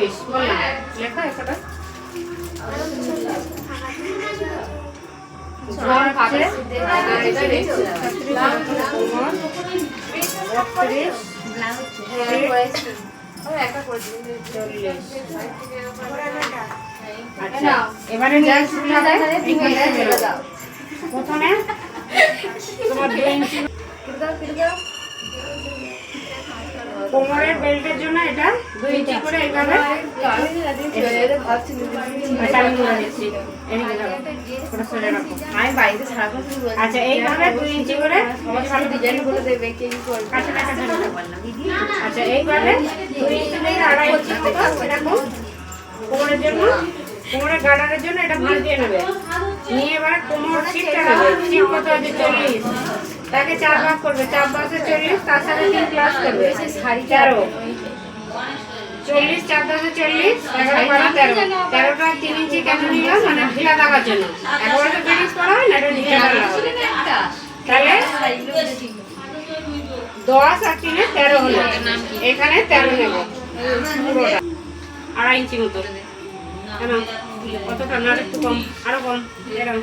ছত্রিশ বল না। লেখা একটা আচ্ছা এবারে। প্রথমে তোমার কোমরের বেল্টের জন্য এটা দুই ইঞ্চি করে এইভাবে আচ্ছা এইভাবে দুই ইঞ্চি করে। আচ্ছা এইভাবে দুই ইঞ্চি থেকে আড়াই ইঞ্চি কোমরের জন্য, কোমরের গার্ডারের জন্য এটা ভাঁজ দিয়ে নেবে নিয়ে এবার কোমর সিটটা নেবে চল্লিশ তাকে চার ভাগ করবে চার পাশে চল্লিশ, তার সাথে তিন প্লাস করবে। তেরো। চল্লিশ, চার দশে চল্লিশ, এগারো বারো তেরো। তেরোটা তিন ইঞ্চি কেন নিলাম মানে ঢিলা লাগার জন্য। একবারে তো করা হয় না তাহলে দশ আর তিনে তেরো হলো। এখানে তেরো নেব। আড়াই ইঞ্চি মতো। কেন? কতটা? না একটু কম। আরও কম। এরকম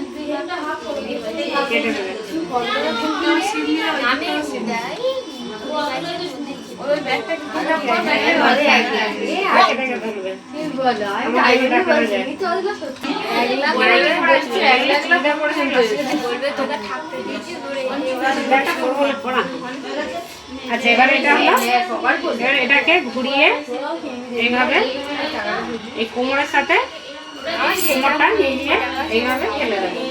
আচ্ছা এবার এটা হলো এটাকে ঘুরিয়ে এইভাবে, এই কোমরের সাথে কোমরটা নিয়ে এইভাবে ফেলে দেবে।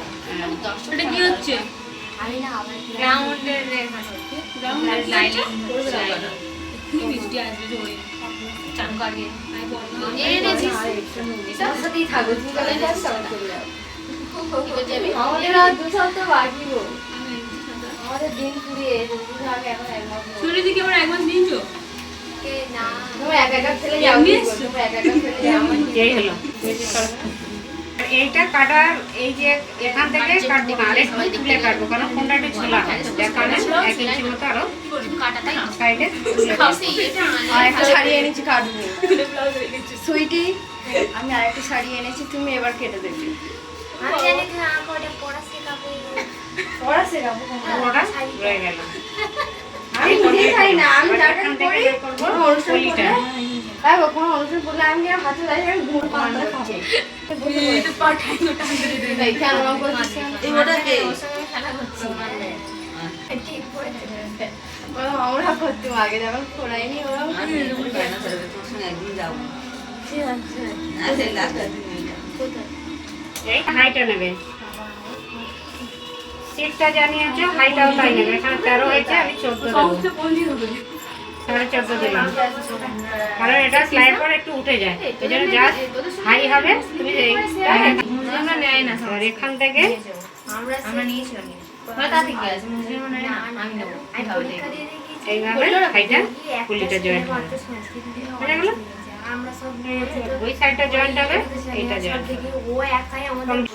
এটা কি হচ্ছে? গ্রাউন্ডের রেখা আসবে জোরে চান আমি বললাম সাথেই থাকো তুমি আমাদের আর দু সপ্তাহ বাকি গো। আমাদের দিন ফুরিয়ে তুমি আগে এখন এক মাস শুনে দিকে আমার এক মাস দিনছো তুমি একা একা ফেলে যাও এমনি কি এসছো? করবে? তুমি একা একা ফেলে যাও। এই হলো। বেশি সরো। আর এইটা কাটার এই যে এখান থেকে কাটবো না আর একটু তুলে কাটবো কারণ কোনটা একটু ঝোলা হয়। যার কারণে এক ইঞ্চি মতো আরও সাইডে আর একটা শাড়ি এনেছি কাটবো। সুইটি আমি আরেকটা শাড়ি এনেছি তুমি এবার কেটে দেবে। পড়া শেখাবো। পড়া রয়ে গেল। আমি নিজেই খাই না আমি করি অনুষ্ঠান করলে কোনো অনুষ্ঠান করলে আমি হাতে দাঁড়িয়ে আমি ঘুম খাব আমরা করতাম আগে যখন খোলাইনি ওরম এই হাইটা নেবে। সিটটা জানিয়েছো হাইটাও তাই নেবে। এখানে তেরো হয়েছে আমি চোদ্দ সাড়ে চোদ্দ দিলাম কারণ এটা স্লাইড করে একটু উঠে যায়। এই জন্য জাস্ট হাই হবে। তুমি নেয় না আর এখান থেকে আমরা আমরা নিয়েছিলাম দেখি এইভাবে হাইটা কুলিটা জয়েন্ট হবে। গেল? ওই সাইডটা জয়েন্ট হবে এইটা জয়েন্ট ও একাই আমাদের